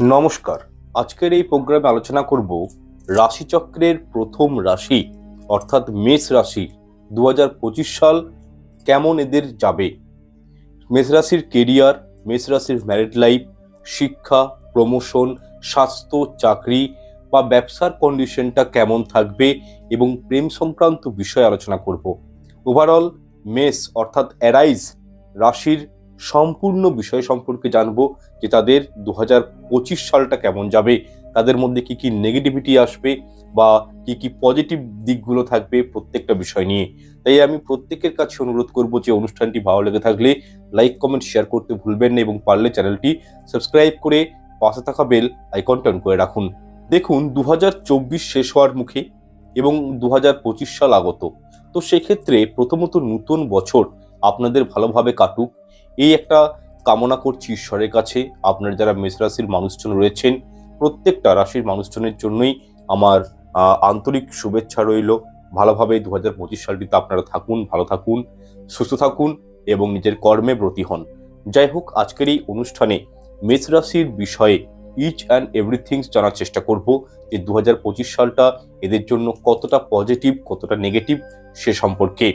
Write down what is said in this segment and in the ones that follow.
নমস্কার। আজকের এই প্রোগ্রামে আলোচনা করব রাশিচক্রের প্রথম রাশি, অর্থাৎ মেষ রাশি দু হাজার পঁচিশ সাল কেমন এদের যাবে? মেষ রাশির কেরিয়ার, মেষ রাশির ম্যারিড লাইফ শিক্ষা প্রমোশন স্বাস্থ্য, চাকরি বা ব্যবসার কন্ডিশনটা কেমন থাকবে এবং প্রেম সংক্রান্ত বিষয়ে আলোচনা করব। ওভারঅল মেষ, অর্থাৎ অ্যারাইজ রাশির সম্পূর্ণ বিষয় সম্পর্কে জানব যে তাদের দু সালটা কেমন যাবে, তাদের মধ্যে কি কি নেগেটিভিটি আসবে বা কি কি পজিটিভ দিকগুলো থাকবে প্রত্যেকটা বিষয় নিয়ে। তাই আমি প্রত্যেকের কাছে অনুরোধ করব যে অনুষ্ঠানটি ভালো লেগে থাকলে লাইক কমেন্ট শেয়ার করতে ভুলবেন না এবং পারলে চ্যানেলটি সাবস্ক্রাইব করে পাশে থাকা বেল আইকনটা অন করে রাখুন। দেখুন দু হাজার চব্বিশ শেষ হওয়ার মুখে এবং দু হাজার পঁচিশ সাল আগত। তো সেক্ষেত্রে প্রথমত নতুন বছর আপনাদের ভালোভাবে কাটুক এই একটা কামনা করছি ঈশ্বরের কাছে। আপনার যারা মেষ রাশির মানুষজন রয়েছেন, প্রত্যেকটা রাশির মানুষজনের জন্যই আমার আন্তরিক শুভেচ্ছা রইল। ভালোভাবে দু হাজার পঁচিশ সালটিতে আপনারা থাকুন, ভালো থাকুন, সুস্থ থাকুন এবং নিজের কর্মে ব্রতী হন। যাই হোক, আজকের এই অনুষ্ঠানে মেষ রাশির বিষয়ে ইচ অ্যান্ড এভরিথিংস জানার চেষ্টা করব যে দু হাজার পঁচিশ সালটা এদের জন্য কতটা পজিটিভ কতটা নেগেটিভ সে সম্পর্কে।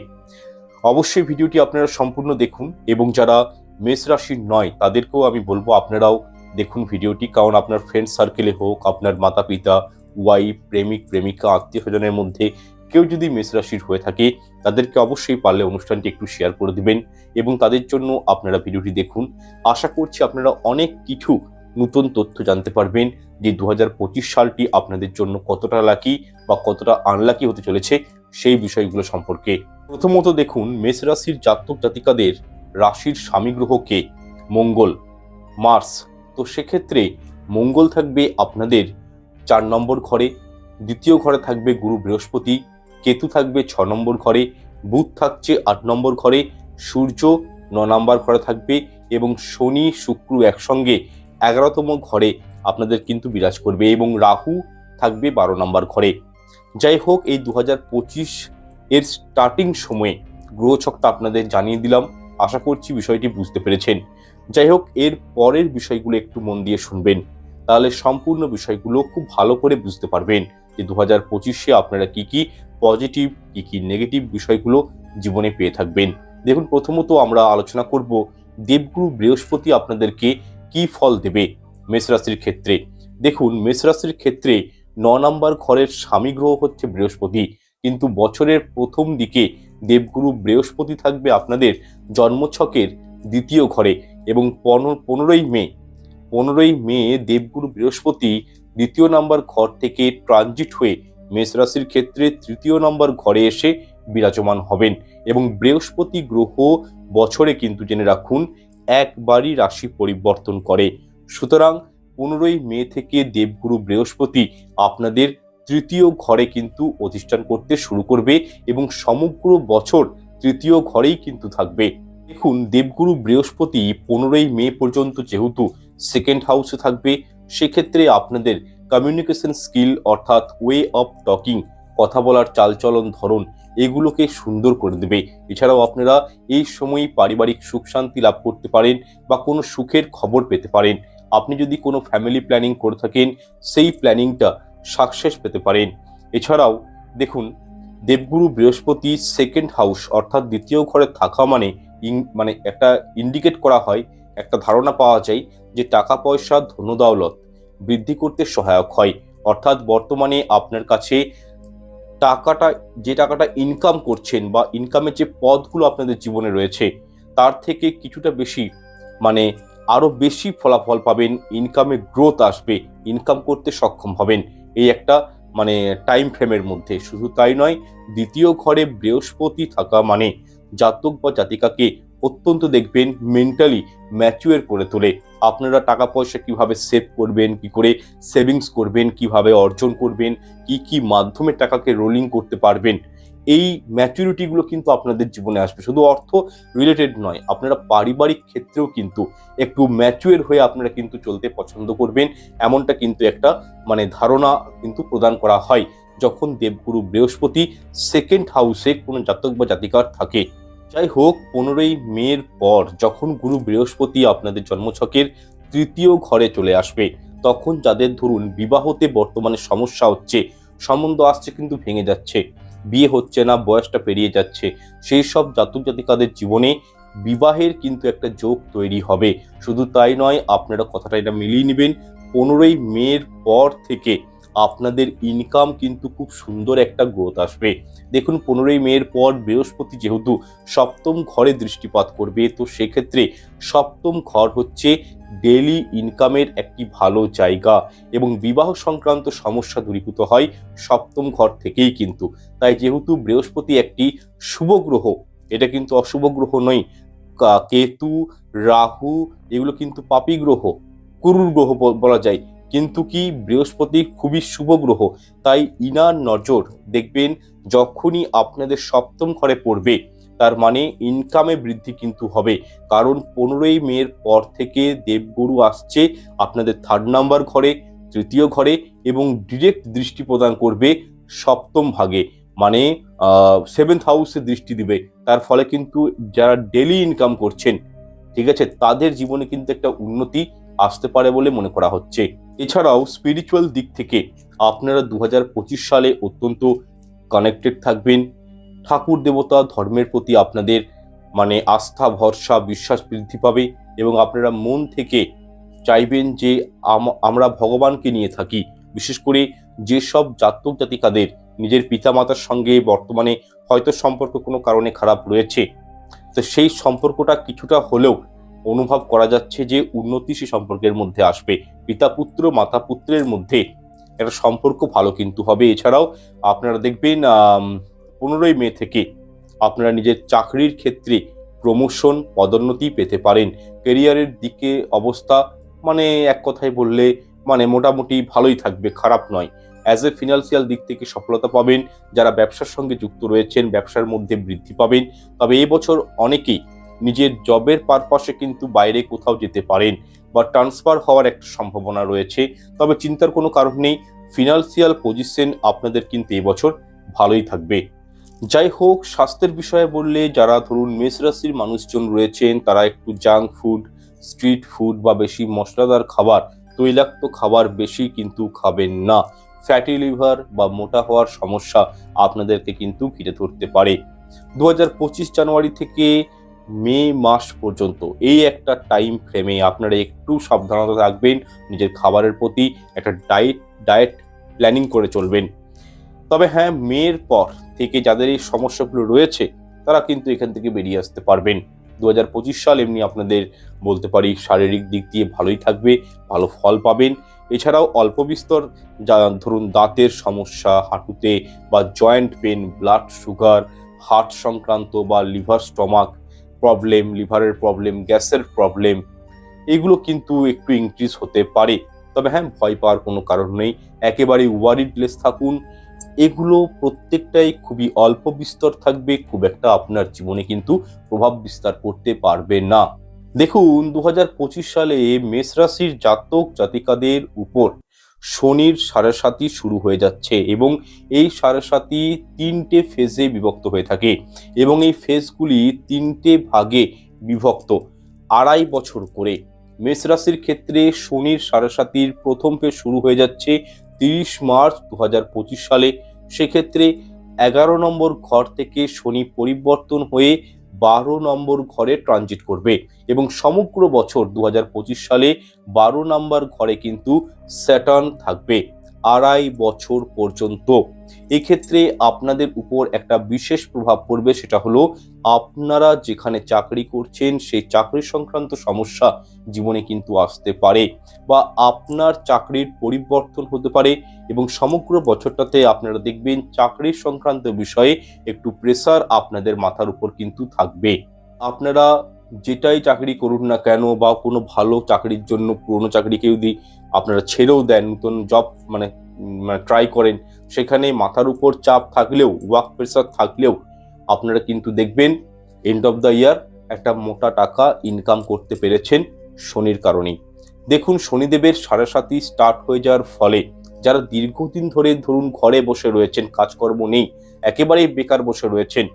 অবশ্যই ভিডিওটি আপনারা সম্পূর্ণ দেখুন এবং যারা মেষ রাশির নয়, তাদেরকেও আমি বলব আপনারাও দেখুন ভিডিওটি। কারণ আপনার ফ্রেন্ড সার্কেলে হোক, আপনার মাতা পিতা ওয়াইফ প্রেমিক, প্রেমিকা আত্মীয় স্বজনের মধ্যে কেউ যদি মেষ রাশির হয়ে থাকে, তাদেরকে অবশ্যই পারলে অনুষ্ঠানটি একটু শেয়ার করে দিবেন এবং তাদের জন্য আপনারা ভিডিওটি দেখুন। আশা করছি আপনারা অনেক কিছু নতুন তথ্য জানতে পারবেন যে দু হাজার পঁচিশ সালটি আপনাদের জন্য কতটা লাকি বা কতটা আনলাকি হতে চলেছে। সেই বিষয়গুলো সম্পর্কে। প্রথমত দেখুন, মেষ রাশির জাতক জাতিকাদের রাশির স্বামী গ্রহ কে? মঙ্গল, মার্স। তো সেক্ষেত্রে মঙ্গল থাকবে আপনাদের চার নম্বর ঘরে, দ্বিতীয় ঘরে থাকবে গুরু বৃহস্পতি, কেতু থাকবে ছ নম্বর ঘরে, বুধ থাকছে আট নম্বর ঘরে, সূর্য ন নম্বর ঘরে থাকবে এবং শনি, শুক্র একসঙ্গে এগারোতম ঘরে আপনাদের কিন্তু বিরাজ করবে এবং রাহু থাকবে বারো নম্বর ঘরে। যাই হোক, এই দু হাজার পঁচিশ এর স্টার্টিং সময়ে গ্রহছকটা আপনাদের জানিয়ে দিলাম। আশা করছি বিষয়টি বুঝতে পেরেছেন। যাই হোক, এর পরের বিষয়গুলো একটু মন দিয়ে শুনবেন। তাহলে সম্পূর্ণ বিষয়গুলো খুব ভালো করে বুঝতে পারবেন যে দু হাজার পঁচিশে আপনারা কি কি পজিটিভ কি কি নেগেটিভ বিষয়গুলো জীবনে পেয়ে থাকবেন। দেখুন, প্রথমত আমরা আলোচনা করব দেবগুরু বৃহস্পতি আপনাদেরকে কি ফল দেবে মেষ রাশির ক্ষেত্রে। দেখুন, মেষ রাশির ক্ষেত্রে ন নম্বর ঘরের স্বামী গ্রহ হচ্ছে বৃহস্পতি। কিন্তু বছরের প্রথম দিকে দেবগুরু বৃহস্পতি থাকবে আপনাদের জন্মছকের দ্বিতীয় ঘরে এবং পনেরো পনেরোই মে পনেরোই মে দেবগুরু বৃহস্পতি দ্বিতীয় নম্বর ঘর থেকে ট্রানজিট হয়ে মেষ রাশির ক্ষেত্রে তৃতীয় নম্বর ঘরে এসে বিরাজমান হবেন এবং বৃহস্পতি গ্রহ বছরে কিন্তু জেনে রাখুন, একবারই রাশি পরিবর্তন করে। সুতরাং পনেরোই মে থেকে দেবগুরু বৃহস্পতি আপনাদের তৃতীয় ঘরে কিন্তু অধিষ্ঠান করতে শুরু করবে এবং সমগ্র বছর তৃতীয় ঘরেই কিন্তু থাকবে। দেখুন, দেবগুরু বৃহস্পতি পনেরোই মে পর্যন্ত যেহেতু সেকেন্ড হাউসে থাকবে, সেক্ষেত্রে আপনাদের কমিউনিকেশন স্কিল অর্থাৎ ওয়ে অফ টকিং কথা বলার চালচলন, ধরন এগুলোকে সুন্দর করে দেবে। এছাড়াও আপনারা এই সময়ই পারিবারিক সুখ শান্তি লাভ করতে পারেন বা কোনো সুখের খবর পেতে পারেন। আপনি যদি কোনো ফ্যামিলি প্ল্যানিং করে থাকেন, সেই প্ল্যানিংটা সাকসেস পেতে পারেন। এছাড়াও দেখুন, দেবগুরু বৃহস্পতি সেকেন্ড হাউস অর্থাৎ দ্বিতীয় ঘরে থাকা মানে মানে একটা ইন্ডিকেট করা হয়, একটা ধারণা পাওয়া যায় যে টাকা পয়সা ধনদৌলত বৃদ্ধি করতে সহায়ক হয়। অর্থাৎ বর্তমানে আপনার কাছে টাকাটা, যে টাকাটা ইনকাম করছেন বা ইনকামের যে পথগুলো আপনাদের জীবনে রয়েছে, তার থেকে কিছুটা বেশি মানে আরও বেশি ফলাফল পাবেন ইনকামে গ্রোথ আসবে ইনকাম করতে সক্ষম হবেন। এই একটা মানে টাইম ফ্রেমের মধ্যে। শুধু তাই নয়, দ্বিতীয় ঘরে বৃহস্পতি থাকা মানে জাতক বা জাতিকাকে অত্যন্ত দেখবেন মেন্টালি ম্যাচুয়ার করে তোলে। আপনারা টাকা পয়সা কীভাবে সেভ করবেন, কি করে সেভিংস করবেন, কীভাবে অর্জন করবেন, কি কি মাধ্যমে টাকাকে রোলিং করতে পারবেন। এই ম্যাচুরিটিগুলো কিন্তু আপনাদের জীবনে আসবে। শুধু অর্থ রিলেটেড নয়, আপনারা পারিবারিক ক্ষেত্রেও কিন্তু একটু ম্যাচুয়ার হয়ে আপনারা কিন্তু চলতে পছন্দ করবেন। এমনটা কিন্তু একটা মানে ধারণা কিন্তু প্রদান করা হয় যখন দেবগুরু বৃহস্পতি সেকেন্ড হাউসে কোনো জাতক বা জাতিকার থাকে। যাই হোক, পনেরোই মের পর যখন গুরু বৃহস্পতি আপনাদের জন্মছকের তৃতীয় ঘরে চলে আসবে, তখন যাদের ধরুন বিবাহতে বর্তমানে সমস্যা হচ্ছে, সম্বন্ধ আসছে কিন্তু ভেঙে যাচ্ছে। বিয়ে হচ্ছে না, বয়সটা পেরিয়ে যাচ্ছে। সেই সব জাতক জাতিকাদের জীবনে বিবাহের কিন্তু একটা যোগ তৈরি হবে। শুধু তাই নয়, আপনারা কথাটা এটা মিলিয়ে নেবেন, পনেরোই মের পর থেকে আপনাদের ইনকাম কিন্তু খুব সুন্দর একটা গ্রোথ আসবে। দেখুন, পনেরোই মেয়ের পর বৃহস্পতি যেহেতু সপ্তম ঘরে দৃষ্টিপাত করবে, তো সেক্ষেত্রে সপ্তম ঘর হচ্ছে ডেলি ইনকামের একটি ভালো জায়গা এবং বিবাহ সংক্রান্ত সমস্যা দূরীভূত হয় সপ্তম ঘর থেকেই কিন্তু। তাই যেহেতু বৃহস্পতি একটি শুভ গ্রহ, এটা কিন্তু অশুভ গ্রহ নয়। কেতু, রাহু এগুলো কিন্তু পাপী গ্রহ, কুরুর গ্রহ বলা যায়। কিন্তু কি বৃহস্পতি খুবই শুভ গ্রহ, তাই ইনার নজর দেখবেন যখনই আপনাদের সপ্তম ঘরে পড়বে। তার মানে ইনকামে বৃদ্ধি কিন্তু হবে। কারণ পনেরোই মের পর থেকে দেবগুরু আসছে আপনাদের থার্ড নাম্বার ঘরে, তৃতীয় ঘরে এবং ডিরেক্ট দৃষ্টি প্রদান করবে সপ্তম ভাগে। মানে সেভেন্থ হাউসে দৃষ্টি দিবে। তার ফলে কিন্তু যারা ডেলি ইনকাম করছেন, ঠিক আছে, তাদের জীবনে কিন্তু একটা উন্নতি আসতে পারে বলে মনে করা হচ্ছে। এছাড়াও স্পিরিচুয়াল দিক থেকে আপনারা দু হাজার পঁচিশ সালে অত্যন্ত কানেক্টেড থাকবেন। ঠাকুর দেবতা ধর্মের প্রতি আপনাদের মানে আস্থা, ভরসা, বিশ্বাস বৃদ্ধি পাবে এবং আপনারা মন থেকে চাইবেন যে আম- আমরা ভগবানকে নিয়ে থাকি। বিশেষ করে যেসব জাতক জাতিকাদের নিজের পিতামাতার সঙ্গে বর্তমানে হয়তো সম্পর্ক কোনো কারণে খারাপ রয়েছে, তো সেই সম্পর্কটা কিছুটা হলেও অনুভব করা যাচ্ছে যে উন্নতি সে সম্পর্কের মধ্যে আসবে। পিতা পুত্র মাতা পুত্রের মধ্যে একটা সম্পর্ক ভালো কিন্তু হবে। এছাড়াও আপনারা দেখবেন পনেরোই মে থেকে আপনারা নিজের চাকরির ক্ষেত্রে প্রমোশন পদোন্নতি পেতে পারেন। কেরিয়ারের দিকে অবস্থা মানে এক কথায় বললে মানে মোটামুটি ভালোই থাকবে, খারাপ নয়। অ্যাজ এ ফিনান্সিয়াল দিক থেকে সফলতা পাবেন, যারা ব্যবসার সঙ্গে যুক্ত রয়েছেন, ব্যবসার মধ্যে বৃদ্ধি পাবেন। তবে এই বছর অনেকেই নিজের জবের পারপাসে কিন্তু বাইরে কোথাও যেতে পারেন বা ট্রান্সফার হওয়ার একটা সম্ভাবনা রয়েছে। তবে চিন্তার কোনো কারণ নেই ফিনান্সিয়াল পজিশন আপনাদের কিন্তু এবছর ভালোই থাকবে। যাই হোক স্বাস্থ্যের বিষয়ে বললে যারা ধরুন মেষ রাশির মানুষজন রয়েছেন, তারা একটু জাঙ্ক ফুড স্ট্রিট ফুড বা বেশি মশলাদার খাবার, তৈলাক্ত খাবার বেশি কিন্তু খাবেন না। ফ্যাটি লিভার বা মোটা হওয়ার সমস্যা আপনাদেরকে কিন্তু ঘিরে ধরতে পারে। দু হাজার পঁচিশ জানুয়ারি থেকে মে মাস পর্যন্ত এই একটা টাইম ফ্রেমে আপনারা একটু সাবধানতা থাকবেন নিজের খাবারের প্রতি একটা ডায়েট ডায়েট প্ল্যানিং করে চলবেন। তবে হ্যাঁ মেয়ের পর থেকে যাদের এই সমস্যাগুলো রয়েছে, তারা কিন্তু এখান থেকে বেরিয়ে আসতে পারবেন। দু হাজার পঁচিশ সাল এমনি আপনাদের বলতে পারি, শারীরিক দিক দিয়ে ভালোই থাকবে, ভালো ফল পাবেন। এছাড়াও অল্প বিস্তর যা, ধরুন দাঁতের সমস্যা, হাঁটুতে বা joint pain, blood sugar, heart সংক্রান্ত বা লিভার স্টমাক প্রবলেম, লিভারের প্রবলেম, গ্যাসের প্রবলেম, এগুলো কিন্তু একটু ইনক্রিজ হতে পারে। তবে হ্যাঁ ভয় পাওয়ার কোনো কারণ নেই। একেবারে ওয়ারিডলেস থাকুন। এগুলো প্রত্যেকটাই খুবই অল্প বিস্তর থাকবে, খুব একটা আপনার জীবনে কিন্তু প্রভাব বিস্তার করতে পারবে না। দেখুন দু হাজার পঁচিশ সালে মেষ রাশির জাতক জাতিকাদের উপর শনির সাড়ে শুরু হয়ে যাচ্ছে এবং এই সাড়ে সাতি তিনটে ফেজে বিভক্ত হয়ে থাকে এবং এই ফেজগুলি তিনটে ভাগে বিভক্ত আড়াই বছর করে। মেষ রাশির ক্ষেত্রে শনির সাড়ে সাতির প্রথম ফেজ শুরু হয়ে যাচ্ছে তিরিশ মার্চ দু হাজার পঁচিশ সালে। সেক্ষেত্রে এগারো নম্বর ঘর থেকে শনি পরিবর্তন হয়ে বারো নম্বর ঘরে ট্রানজিট করবে এবং সমগ্র বছর দু হাজার পঁচিশ সালে বারো নম্বর ঘরে কিন্তু স্যাটার্ন থাকবে। আড়াই বছর পর্যন্ত। এক্ষেত্রে আপনাদের উপর একটা বিশেষ প্রভাব পড়বে, সেটা হলো আপনারা যেখানে চাকরি করছেন, সেই চাকরি সংক্রান্ত সমস্যা জীবনে কিন্তু আসতে পারে বা আপনার চাকরির পরিবর্তন হতে পারে এবং সমগ্র বছরটাতে আপনারা দেখবেন চাকরির সংক্রান্ত বিষয়ে একটু প্রেসার আপনাদের মাথার উপর কিন্তু থাকবে। আপনারা যেটাই চাকরি করুন না কেন বা কোনো ভালো চাকরির জন্য পুরনো চাকরিকে যদি আপনারা ছেড়েও দেন, নতুন জব মানে ট্রাই করেন, সেখানে মাথার উপর চাপ থাকলেও ওয়ার্ক প্রেশার থাকলেও আপনারা কিন্তু দেখবেন এন্ড অফ দ্য ইয়ার একটা মোটা টাকা ইনকাম করতে পেরেছেন শনির কারণেই। দেখুন, শনিদেবের সাড়ে সাতি স্টার্ট হয়ে যাওয়ার ফলে যারা দীর্ঘদিন ধরে ধরুন ঘরে বসে রয়েছেন, কাজকর্ম নেই, একেবারেই বেকার বসে রয়েছেন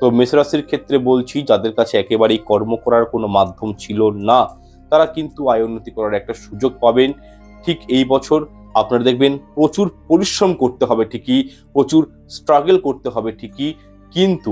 তো মেষরাশির ক্ষেত্রে বলছি, যাদের কাছে একেবারেই কর্ম করার কোনো মাধ্যম ছিল না, তারা কিন্তু আয় উন্নতি করার একটা সুযোগ পাবেন। ঠিক এই বছর আপনারা দেখবেন প্রচুর পরিশ্রম করতে হবে ঠিকই, প্রচুর স্ট্রাগল করতে হবে ঠিকই, কিন্তু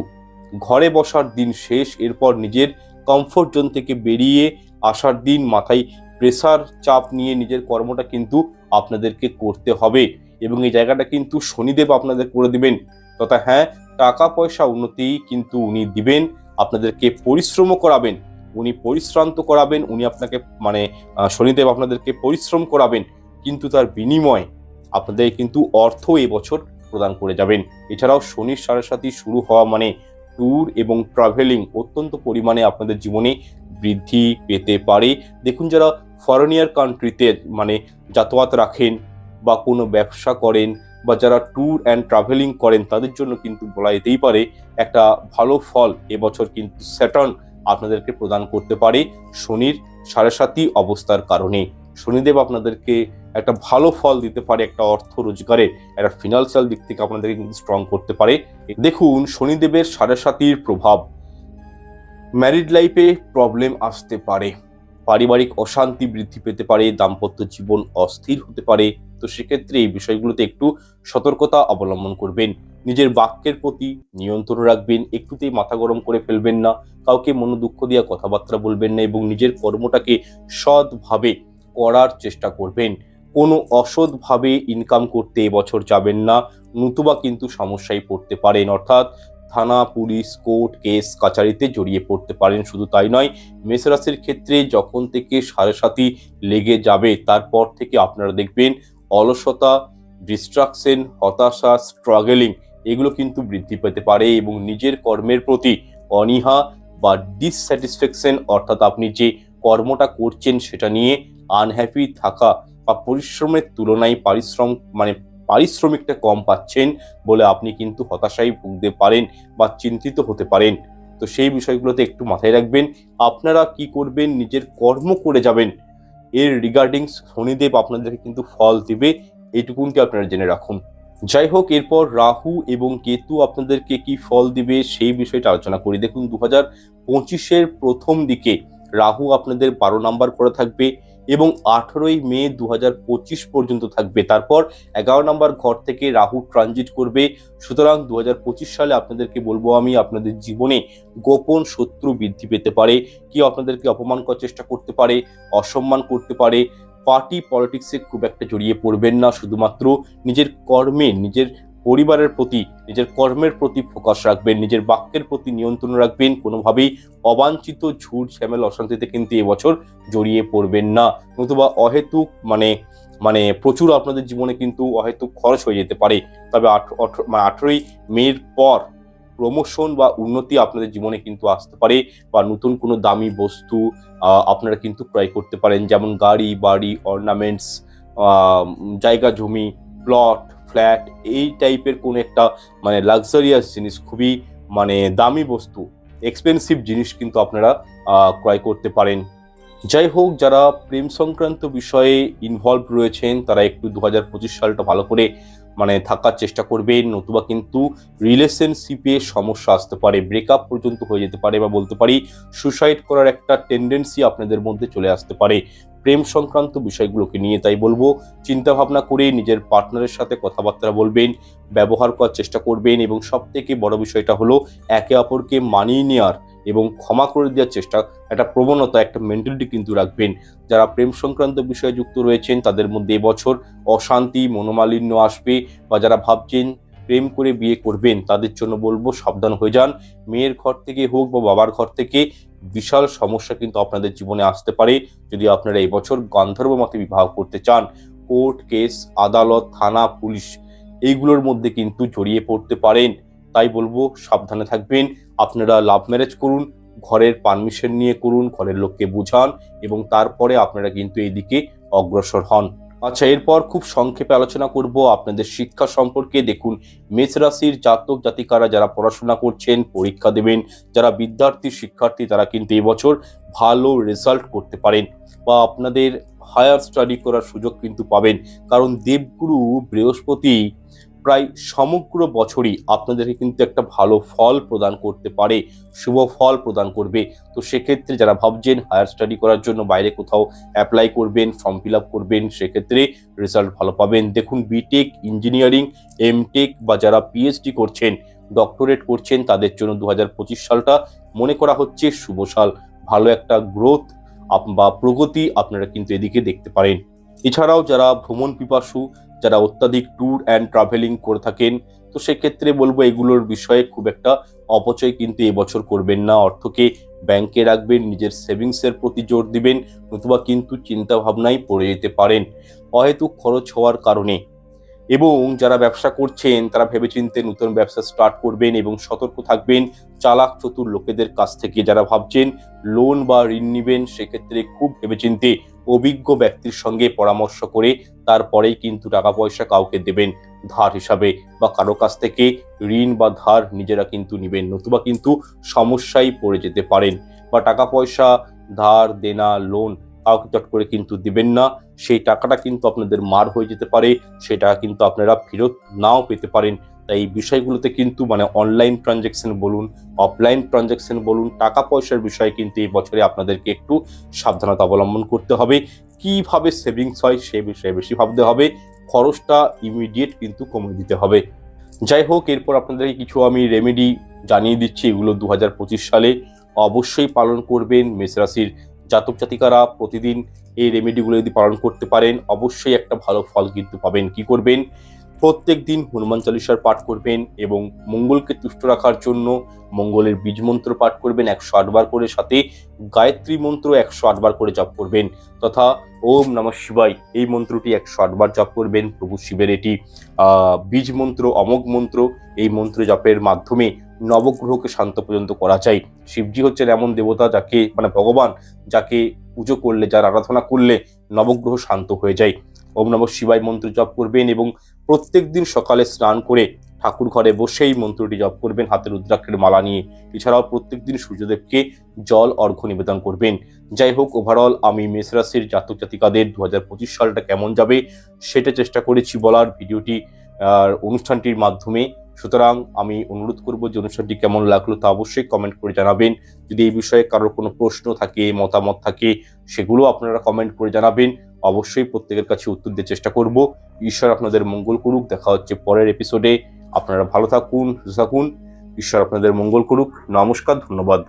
ঘরে বসার দিন শেষ, এরপর নিজের কমফোর্ট জোন থেকে বেরিয়ে আসার দিন মাথায় প্রেসার চাপ নিয়ে নিজের কর্মটা কিন্তু আপনাদেরকে করতে হবে। এবং এই জায়গাটা কিন্তু শনিদেব আপনাদের করে দিবেন। তথা হ্যাঁ টাকা পয়সা উন্নতি কিন্তু উনি দিবেন, আপনাদেরকে পরিশ্রমও করাবেন, উনি পরিশ্রান্ত করাবেন, উনি আপনাকে মানে শনিদেব আপনাদেরকে পরিশ্রম করাবেন, কিন্তু তার বিনিময়ে আপনাদের কিন্তু অর্থ এবছর প্রদান করে যাবেন। এছাড়াও শনির সাড়ে সাথী শুরু হওয়া মানে ট্যুর এবং ট্রাভেলিং অত্যন্ত পরিমাণে আপনাদের জীবনে বৃদ্ধি পেতে পারে। দেখুন যারা ফরেনিয়ার কান্ট্রিতে মানে যাতায়াত রাখেন বা কোনো ব্যবসা করেন বা যারা ট্যুর অ্যান্ড ট্রাভেলিং করেন, তাদের জন্য কিন্তু বলা যেতেই পারে একটা ভালো ফল এবছর কিন্তু স্যাটার্ন আপনাদেরকে প্রদান করতে পারে শনির সাড়ে অবস্থার কারণে। শনিদেব আপনাদেরকে একটা ভালো ফল দিতে পারে, একটা অর্থ রোজগারের একটা ফিনান্সিয়াল দিক থেকে আপনাদেরকে কিন্তু স্ট্রং করতে পারে। দেখুন, শনিদেবের সাড়ে প্রভাব ম্যারিড লাইফে প্রবলেম আসতে পারে, পারিবারিক অশান্তি বৃদ্ধি পেতে পারে, দাম্পত্য জীবন অস্থির হতে পারে তো সেক্ষেত্রে এই বিষয়গুলোতে একটু সতর্কতা অবলম্বন করবেন। নিজের বাক্যের প্রতি নিয়ন্ত্রণ রাখবেন, একটুতেই মাথা গরম করে ফেলবেন না, কাউকে মনোদুঃখ দিয়া কথাবার্তা বলবেন না এবং নিজের কর্মটাকে সৎভাবে করার চেষ্টা করবেন। কোনো অসৎভাবে ইনকাম করতে এবছর যাবেন না, নতুবা কিন্তু সমস্যায় পড়তে পারেন। অর্থাৎ থানা, পুলিশ, কোর্ট, কেস কাচারিতে জড়িয়ে পড়তে পারেন, শুধু তাই নয়, মেষরাশির ক্ষেত্রে যখন থেকে সাড়ে সাথী লেগে যাবে, তারপর থেকে আপনারা দেখবেন অলসতা ডিস্ট্রাকশন হতাশা স্ট্রাগলিং এগুলো কিন্তু বৃদ্ধি পেতে পারে এবং নিজের কর্মের প্রতি অনীহা বা ডিসস্যাটিসফ্যাকশন অর্থাৎ আপনি যে কর্মটা করছেন সেটা নিয়ে আনহ্যাপি থাকা বা পরিশ্রমের তুলনায় পারিশ্রম মানে পারিশ্রমিকটা কম পাচ্ছেন বলে আপনি কিন্তু হতাশায় ভুগতে পারেন বা চিন্তিত হতে পারেন। তো সেই বিষয়গুলোতে একটু মাথায় রাখবেন। আপনারা কি করবেন? নিজের কর্ম করে যাবেন। এর রিগার্ডিং শনিদেব আপনাদেরকে কিন্তু ফল দেবে এটুকুনকে আপনারা জেনে রাখুন। যাই হোক, এরপর রাহু এবং কেতু আপনাদেরকে কি ফল দিবে সেই বিষয়টা আলোচনা করি। দেখুন দু হাজার পঁচিশের প্রথম দিকে রাহু আপনাদের বারো নাম্বার করে থাকবে। এবং আঠেরোই মে দু হাজার পঁচিশ পর্যন্ত থাকবে। তারপর এগারো নম্বর ঘর থেকে রাহু ট্রানজিট করবে। সুতরাং দু হাজার পঁচিশ সালে আপনাদেরকে বলব আমি আপনাদের জীবনে গোপন শত্রু বৃদ্ধি পেতে পারে। কি আপনাদেরকে অপমান করার চেষ্টা করতে পারে, অসম্মান করতে পারে। পার্টি পলিটিক্সে খুব একটা জড়িয়ে পড়বেন না। শুধুমাত্র নিজের কর্মে, নিজের পরিবারের প্রতি, নিজের কর্মের প্রতি ফোকাস রাখবেন, নিজের বাক্যের প্রতি নিয়ন্ত্রণ রাখবেন, কোনোভাবেই অবাঞ্ছিত, ঝুট ঝামেল অশান্তিতে কিন্তু এবছর জড়িয়ে পড়বেন না। নতুবা অহেতুক মানে মানে প্রচুর আপনাদের জীবনে কিন্তু অহেতুক খরচ হয়ে যেতে পারে। তবে মানে আঠেরোই মের পর প্রমোশন বা উন্নতি আপনাদের জীবনে কিন্তু আসতে পারে বা নতুন কোনো দামি বস্তু আপনারা কিন্তু ক্রয় করতে পারেন। যেমন গাড়ি, বাড়ি অর্নামেন্টস জায়গা, জমি প্লট ফ্ল্যাট, এই টাইপের কোনো একটা মানে লাক্সারিয়াস জিনিস, খুবই মানে দামি বস্তু এক্সপেন্সিভ জিনিস কিন্তু আপনারা ক্রয় করতে পারেন। যাই হোক, যারা প্রেম সংক্রান্ত বিষয়ে ইনভলভ রয়েছেন, তারা একটু দু হাজার পঁচিশ সালটা ভালো করে মানে থাকার চেষ্টা করবেন নতুবা কিন্তু রিলেশনশিপে সমস্যা আসতে পারে ব্রেকআপ পর্যন্ত হয়ে যেতে পারে বা বলতে পারি সুসাইড করার একটা টেন্ডেন্সি আপনাদের মধ্যে চলে আসতে পারে। প্রেম সংক্রান্ত বিষয়গুলোকে নিয়ে তাই বলব চিন্তা ভাবনা করে নিজের পার্টনারের সাথে কথাবার্তা বলবেন, ব্যবহার করার চেষ্টা করবেন এবং সব থেকে বড় বিষয়টা হলো একে অপরকে মানিয়ে নেওয়ার এবং ক্ষমা করে দেওয়ার চেষ্টা, একটা প্রবণতা, একটা মেন্টালিটি কিন্তু রাখবেন। যারা প্রেম সংক্রান্ত বিষয়ে যুক্ত রয়েছেন, তাদের মধ্যে এবছর অশান্তি, মনোমালিন্য আসবে বা যারা ভাবছেন প্রেম করে বিয়ে করবেন, তাদের জন্য বলব সাবধান হয়ে যান। মেয়ের ঘর থেকে হোক বা বাবার ঘর থেকে, বিশাল সমস্যা কিন্তু আপনাদের জীবনে আসতে পারে। যদি আপনারা এবছর বছর গান্ধর্ব মতে বিবাহ করতে চান, কোর্ট কেস, আদালত, থানা, পুলিশ, এইগুলোর মধ্যে কিন্তু জড়িয়ে পড়তে পারেন। তাই বলব সাবধানে থাকবেন। আপনারা লাভ ম্যারেজ করুন, ঘরের পারমিশন নিয়ে করুন, ঘরের লোককে বুঝান এবং তারপরে আপনারা কিন্তু এইদিকে অগ্রসর হন। আচ্ছা এরপর খুব সংক্ষেপে আলোচনা করব আপনাদের শিক্ষা সম্পর্কে। দেখুন, মেষ রাশির জাতক জাতিকারা যারা পড়াশোনা করছেন, পরীক্ষা দেবেন, যারা বিদ্যার্থী শিক্ষার্থী তারা কিন্তু এবছর ভালো রেজাল্ট করতে পারেন বা আপনাদের হায়ার স্টাডি করার সুযোগ কিন্তু পাবেন। কারণ দেবগুরু বৃহস্পতি প্রায় সমগ্র বছরই আপনাদেরকে কিন্তু একটা ভালো ফল প্রদান করতে পারে, শুভ ফল প্রদান করবে। তো সেক্ষেত্রে যারা ভাবছেন হায়ার স্টাডি করার জন্য বাইরে কোথাও অ্যাপ্লাই করবেন ফর্ম ফিল আপ করবেন, সেক্ষেত্রে রেজাল্ট ভালো পাবেন। দেখুন বিটেক ইঞ্জিনিয়ারিং এমটেক বা যারা পিএইচডি করছেন ডক্টরেট করছেন, তাদের জন্য দু হাজার পঁচিশ সালটা মনে করা হচ্ছে শুভ সাল। ভালো একটা গ্রোথ বা প্রগতি আপনারা কিন্তু এদিকে দেখতে পারেন। এছাড়াও যারা ভ্রমণ পিপাসু যারা অত্যাধিক ট্যুর অ্যান্ড ট্রাভেলিং করে থাকেন, তো সেক্ষেত্রে বলব এগুলোর বিষয়ে খুব একটা অপচয় কিন্তু এবছর করবেন না। অর্থকে ব্যাংকে রাখবেন, নিজের সেভিংসের প্রতি জোর দিবেন, নতুবা কিন্তু চিন্তা ভাবনায় পড়ে যেতে পারেন। অহেতুক খরচ হওয়ার কারণে। এবং যারা ব্যবসা করছেন, তারা ভেবেচিন্তে নতুন ব্যবসা স্টার্ট করবেন এবং সতর্ক থাকবেন। চালাক চতুর লোকেদের কাছ থেকে যারা ভাবছেন লোন বা ঋণ নেবেন, সেক্ষেত্রে খুব ভেবেচিন্তে অভিজ্ঞ ব্যক্তির সঙ্গে পরামর্শ করে তারপরেই কিন্তু টাকা পয়সা কাউকে দেবেন ধার হিসাবে বা কারও কাছ থেকে ঋণ বা ধার নিজেরা কিন্তু নেবেন নতুবা কিন্তু সমস্যায় পড়ে যেতে পারেন বা টাকা পয়সা ধার, দেনা লোন কাউকে চট করে কিন্তু দিবেন না। সেই টাকাটা কিন্তু আপনাদের মার হয়ে যেতে পারে সেটা কিন্তু আপনারা ফেরত নাও পেতে পারেন। তাই এই বিষয়গুলোতে কিন্তু মানে অনলাইন ট্রানজ্যাকশন বলুন অফলাইন ট্রানজ্যাকশন বলুন, টাকা পয়সার বিষয়ে কিন্তু এই বছরে আপনাদেরকে একটু সাবধানতা অবলম্বন করতে হবে। কীভাবে সেভিংস হয় সে বিষয়ে বেশি ভাবতে হবে, খরচটা ইমিডিয়েট কিন্তু কমিয়ে দিতে হবে। যাই হোক, এরপর আপনাদেরকে কিছু আমি রেমেডি জানিয়ে দিচ্ছি, এগুলো দু হাজার পঁচিশ সালে অবশ্যই পালন করবেন মেষ রাশির জাতক জাতিকারা প্রতিদিন এই রেমেডিগুলো যদি পালন করতে পারেন, অবশ্যই একটা ভালো ফল কিন্তু পাবেন। কি করবেন? প্রত্যেক দিন হনুমান চালিসার পাঠ করবেন এবং মঙ্গলকে তুষ্ট রাখার জন্য মঙ্গলের বীজ মন্ত্র পাঠ করবেন একশো আটবার করে, সাথে গায়ত্রী মন্ত্র একশো আটবার করে জপ করবেন তথা ওম নমঃ শিবাই এই মন্ত্রটি একশো আটবার জপ করবেন, প্রভু শিবের এটি বীজ মন্ত্র, অমোঘ মন্ত্র, এই মন্ত্র জপের মাধ্যমে নবগ্রহকে শান্ত পর্যন্ত করা যায় শিবজি হচ্ছেন এমন দেবতা যাকে মানে ভগবান, যাকে পুজো করলে, যার আরাধনা করলে নবগ্রহ শান্ত হয়ে যায়। ওম নমঃ শিবাই মন্ত্র জপ করবেন এবং প্রত্যেক দিন সকালে স্নান করে ঠাকুর ঘরে বসেই মন্ত্রটি জপ করবেন, হাতে রুদ্রাক্ষের মালা নিয়ে। এছাড়াও প্রত্যেক দিন সূর্যদেবকে জল, অর্ঘ্য নিবেদন করবেন। যাই হোক ওভারঅল আমি মেষ রাশির জাতক জাতিকাদের দু হাজার পঁচিশ সালটা কেমন যাবে, সেটা চেষ্টা করেছি বলার। ভিডিওটি আর অনুষ্ঠানটির মাধ্যমে সুতরাং আমি অনুরোধ করব যে অনুষ্ঠানটি কেমন লাগল তা অবশ্যই কমেন্ট করে জানাবেন। যদি এই বিষয়ে কারোর কোনো প্রশ্ন থাকে, মতামত থাকে, সেগুলো আপনারা কমেন্ট করে জানাবেন। অবশ্যই প্রত্যেকের কাছে উত্তর দেওয়ার চেষ্টা করব। ঈশ্বর আপনাদের মঙ্গল করুক। দেখা হচ্ছে পরের এপিসোডে আপনারা ভালো থাকুন, সুস্থ থাকুন। ঈশ্বর আপনাদের মঙ্গল করুক। নমস্কার, ধন্যবাদ।